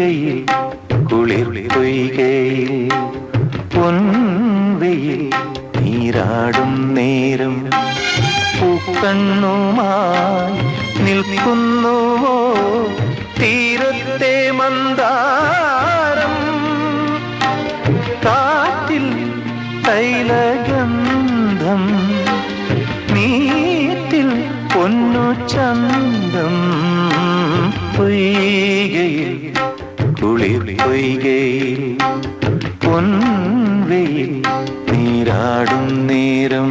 പൊയ്കയിൽ കുളിർ പൊയ്കയിൽ പൊൻവെയിൽ നീരാടും നേരം പൂക്കണ്ണുമായി നിൽക്കുന്നുവോ? തീരത്തെ മന്ദാരം കാറ്റിൽ തൈലഗന്ധം നീറ്റിൽ പൊന്നു പൊയ്കയിൽ കുളിർ പൊയ്കയിൽ പൊൻവെയിൽ നീരാടും നേരം